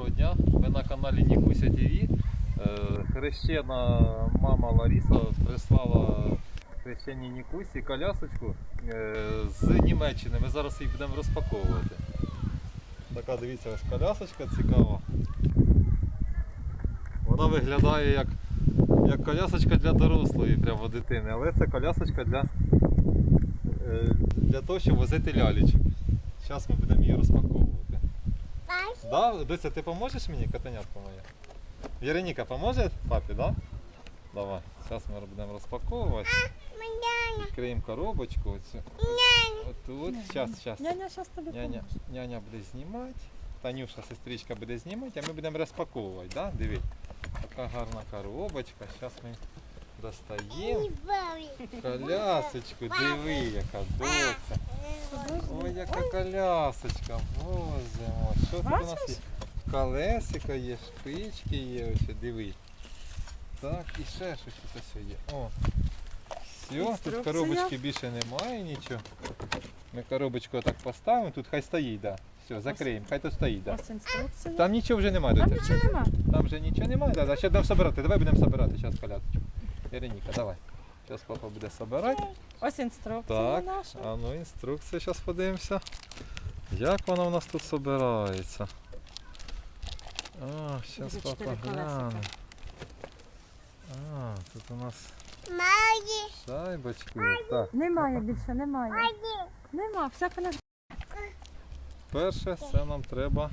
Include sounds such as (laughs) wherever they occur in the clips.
Доброго дня. Ми на каналі Нікуся ТВ. Е, Хрещена мама Лариса прислала хрещеній Нікусі колясочку е, з Німеччини. Ми зараз їх будемо розпаковувати. Така дивіться ось колясочка цікава. Вона виглядає як, як колясочка для дорослої, прямо дитини, але це колясочка для, е, для того, щоб возити лялечок. Зараз ми будемо її розпаковувати. Да, Доця, ти поможеш мені, котенятко моє? Вероніка поможе папі, да? Давай. Зараз ми будемо розпаковувати. Відкриємо коробочку. Оцю. Отут. Зараз, зараз. Няня зараз тобі Няня, няня буде знімати. Танюша, сестричка буде знімати, а ми будемо розпаковувати, да? Дивись. Така гарна коробочка. Зараз ми достаємо. Колясочку, диви, яка доця. Ой, яка колясочка, боже мой. Що тут у нас є? Бачиш? Колесико є, шпички є, ось диви. Так, і ще щось тут ось є. О. Все, тут коробочки більше немає нічого. Ми коробочку так поставимо, тут хай стоїть, да. Все, закриємо, хай тут стоїть, да. Ось інструкція. Там нічого вже немає. Там нічого нема. Там вже нічого немає, да, да. Ще будемо збирати. Давай будемо збирати зараз колясочку. Іриніка, давай. Зараз папа буде збирати. Ось інструкція Так, наша. а ну інструкція, зараз подивимося. Як вона у нас тут збирається? А, зараз папа чотири колесика. гляне. А, тут у нас шайбочки. Так, Немає більше, немає. Нема, вся коля. перше це нам треба.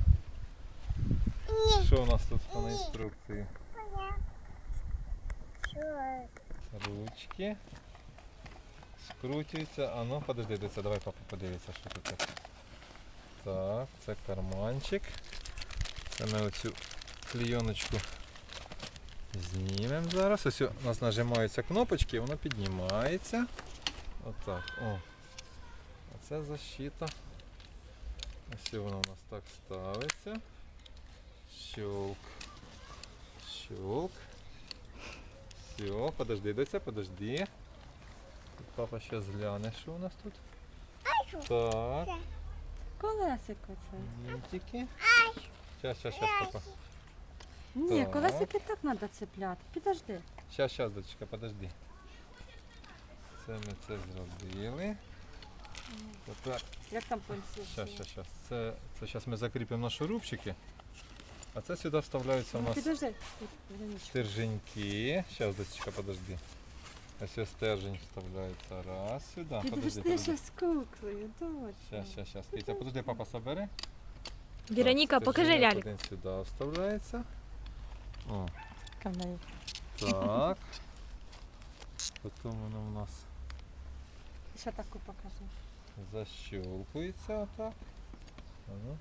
Що у нас тут по інструкції? Ручки. Скручуються. А ну подожди, дивіться, давай папа подивиться, що тут. таке. Так, це карманчик. Це ми оцю клійоночку знімемо зараз. Ось у нас нажимаються кнопочки, воно піднімається. Отак. О. А це защита. Ось воно у нас так ставиться. Щелк. Щелк. Все, подожди, доця, подожди. Тут Папа зараз гляне, що у нас тут. Так, Колесико це. винтики. Сейчас, сейчас, сейчас, папа. Ні, Так. колесики так треба цепляти. Підожди. Сейчас, сейчас, дочка, подожди. Це ми це зробили. Тепер, Як там інструкції? сейчас, сейчас, сейчас. Це, це зараз ми закріпимо на шурупчики. А це сюди вставляються у Ну, нас Підожди. Тут, Вероничка. стерженьки. Сейчас, дочка, подожди. Ось ось стержень вставляється. Раз, сюди. Подожди, Підожди, подожди. що з куклею, дочка. Сейчас, сейчас, сейчас. Китя, подожди, папа собери. Вероніка, Так, покажи стерженек ляльку. Один сюди вставляється. О, так. Потім воно у нас Ще таку покажи. защелкується отак. А ну.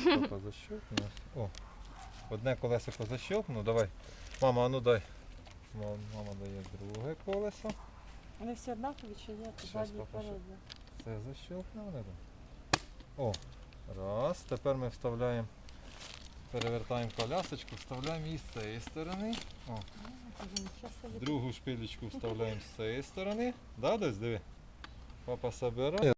Щас Папа защелкне. О, одне колесико защелкну. Давай. Мама, а ну дай. Мама, дає друге колесо. Вони всі однакові чи є? Щас, Задні папа, передні. Це защелкне. О, раз. Тепер ми вставляємо, перевертаємо колясочку, вставляємо її з цієї сторони. О, собі. другу шпилечку вставляємо з цієї сторони. Да, десь диви. Папа собирає.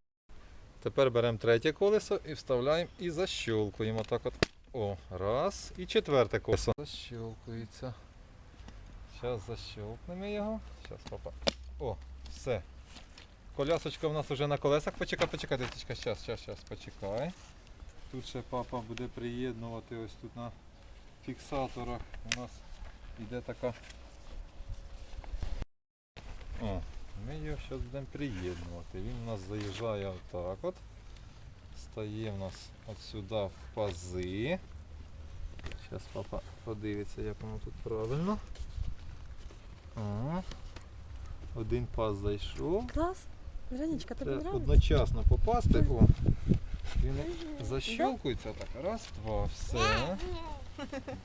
Тепер беремо третє колесо і вставляємо і защелкуємо. Так от. О, раз. І четверте колесо. Защелкується. Зараз защелкнемо його. Зараз, папа. О, все. Колясочка в нас вже на колесах. Почекай, почекай, дитячка. Зараз, зараз, зараз, почекай. Тут ще папа буде приєднувати ось тут на фіксаторах. У нас йде така. О, ми його зараз будемо приєднувати. Він у нас заїжджає отак от. Стає в нас от сюди в пази. Зараз папа подивиться, як воно тут правильно. Один паз зайшов. Клас. Вероничка, тобі подобається? одночасно попасти. О, він защелкується так. Раз, два, все. (laughs)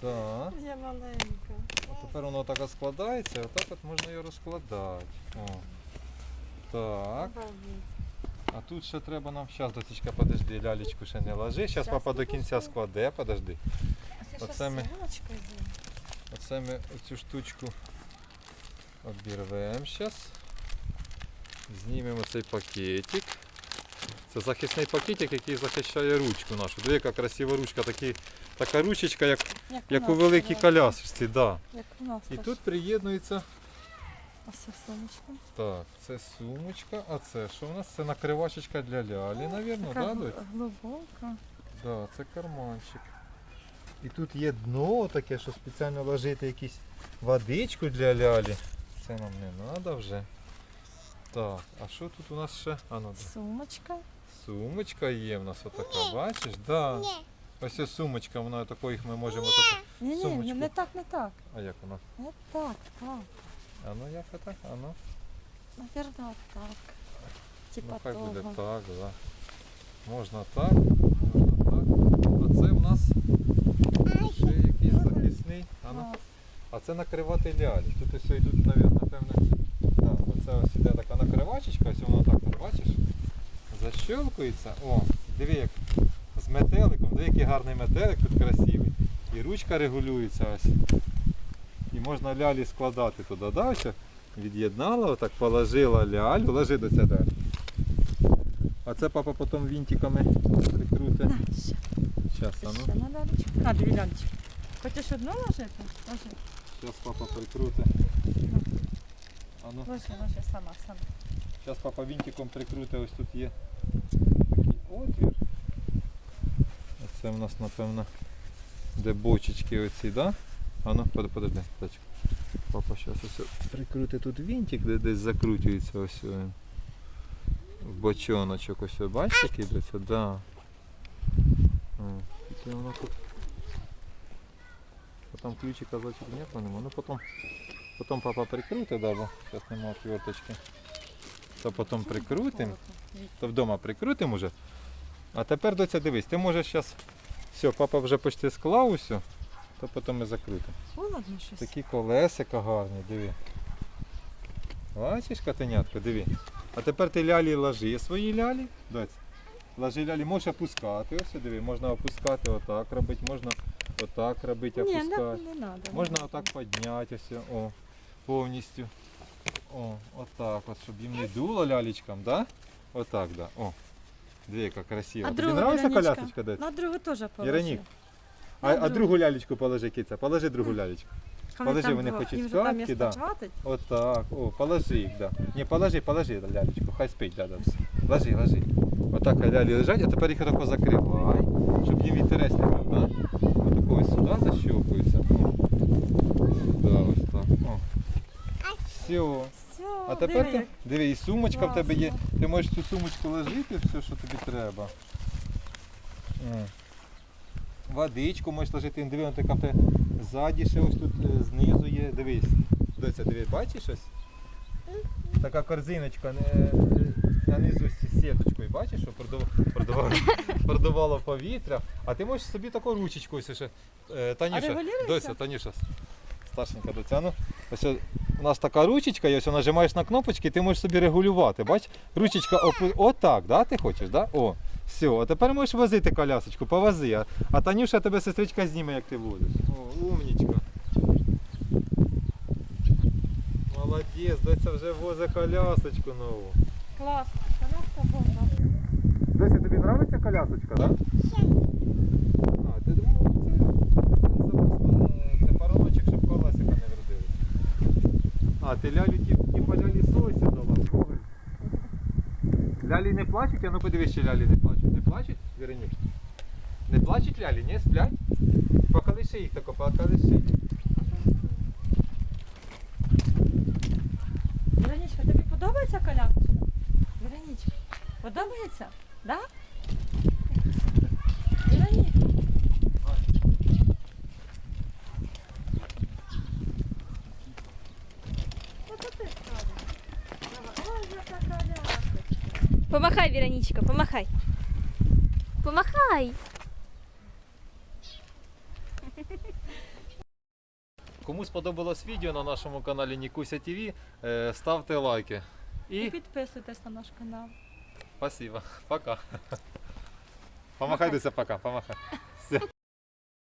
Да. Я маленька. А тепер воно так складається, і отак от можна його розкладати. О. Так. А тут ще треба нам. Зараз, дочечка, подожди, лялечку ще не ложи. Зараз папа до кінця складе, подожди. Оце ми- Оце ми оцю штучку обірвемо зараз. Знімемо цей пакетик. Це захисний пакетик, який захищає ручку нашу. Диви, яка красива ручка, такі, така ручечка, як, як у нас великій колясочці. Да. Як у нас. І теж. тут приєднується. Ось це сумочка. Так, це сумочка, а це що у нас? Це накривачечка для лялі, Така да, доць? глибока. Да, це карманчик. І тут є дно таке, що спеціально ложити якусь водичку для лялі. Це нам не треба вже. Так, а що тут у нас ще? А ну, да. Сумочка. сумочка є в нас отака, бачиш? Да. Ось ця сумочка, вона такою ми можемо так. Ні, ні, Сумочку. не так, не так. А як вона? Не так, так. А ну як так? А ну, Наверно, так. Типа ну хай того. буде так, да. Можна так, можна так. А це в нас ще якийсь захисний. А ну. Клас. А це накривати лялі. Тут ось йдуть, навіть, напевне. Так, оце ось іде така накривачечка, ось воно так, бачиш? Защелкується. О, диви як з метеликом, диви який гарний метелик тут красивий. І ручка регулюється ось. І можна лялі складати туди. Да, ось від'єднала, отак положила лялю, ложи до цього далі. А це папа потім вінтиками прикрути. Зараз, а ну. ще на лялечку. А, дві лялечки. Хочеш одну ложити? Ложи, Зараз папа прикрути. А ну. ложи, ложи, сама, сама. Зараз папа вінтиком прикрути, ось тут є такий отвір. Це в нас, напевно, де бочечки оці, да? А ну, под- подожди, дочка. Папа зараз ось прикрути тут вінтик, де десь закручується ось він. В бочоночок ось, бачиш, який? Да. О, воно тут. Там ключика нет, нема. Ну потом, потом папа прикрутить, да, бо зараз нема отверточки. То потім прикрутимо. То вдома прикрутимо вже. А тепер доця дивись, ти можеш зараз. Все, папа вже почти склав усе, то потім ми закрутимо. Холодно щось. Такі колесика гарні, диви. Бачиш, котенятко, диви. А тепер ти лялі ложи свої лялі. Доць. Ложи лялі, можеш опускати. Ось диви, можна опускати отак робити, можна отак робити, Ні, не, опускати. не надо. не Можна отак підняти ось, о, повністю. О, отак от, щоб їм не дуло лялечкам, да? Отак, да. О. Дві яка красива. А Тобі другу нравиться Вероничка? колясочка десь? На другу теж положи. Іронік, А, а другу. другу лялечку положи, киця, положи другу лялечку. Хай Положи, там вони було. хочуть Їм же там місто да. хватить. Отак, о, положи їх, да. Ні, положи, положи лялечку, хай спить, да, да. все. Ложи, ложи. Отак хай лялі лежать, а тепер їх отако закривай, щоб їм вітерець не да? Ось сюди защелкується. Сюди ось так. О. Все. А тепер ти, диви, і сумочка в тебе є. Ти можеш цю сумочку ложити, все, що тобі треба. М. Водичку можеш ложити, диви, вона така в тебе ззаді ще ось тут е, знизу є. Дивись. Доця, диви, бачиш ось? Така корзиночка не, на низу з сіточкою, бачиш, що продав- продавало, (laughs) продавало повітря. А ти можеш собі таку ручечку ось ще. Е, Танюша, регулюється? Танюша, старшенька доця, ну, ось у нас така ручечка, і ось нажимаєш на кнопочки, ти можеш собі регулювати. Бач, ручечка опу... отак, да, ти хочеш, да? О, все, а тепер можеш возити колясочку, повози. А, а Танюша тебе сестричка зніме, як ти возиш. О, умнічка. Молодець, доця вже возить колясочку нову. Клас. Коляска тобі подобається колясочка, так? Да? А, ти думав, це, це це пароночок, щоб колесика не вродили. А, ти лялю ті, ті лялі сосі дала. Лялі не плачуть, а ну подивись, чи лялі не плачуть. Не плачуть, Веронюш? Не плачуть лялі, ні? Сплять? Поколиши їх тако, поколиши. Вероничка, тобі подобається коляска? Вероничка, подобається? Да? Помахай, Вероничка, помахай. Помахай. Кому сподобалось відео на нашому каналі Нікуся ТВ, ставте лайки. І І підписуйтесь на наш канал. Спасибо. Пока. Помахай, Дуся, пока, помахай. (laughs) Все.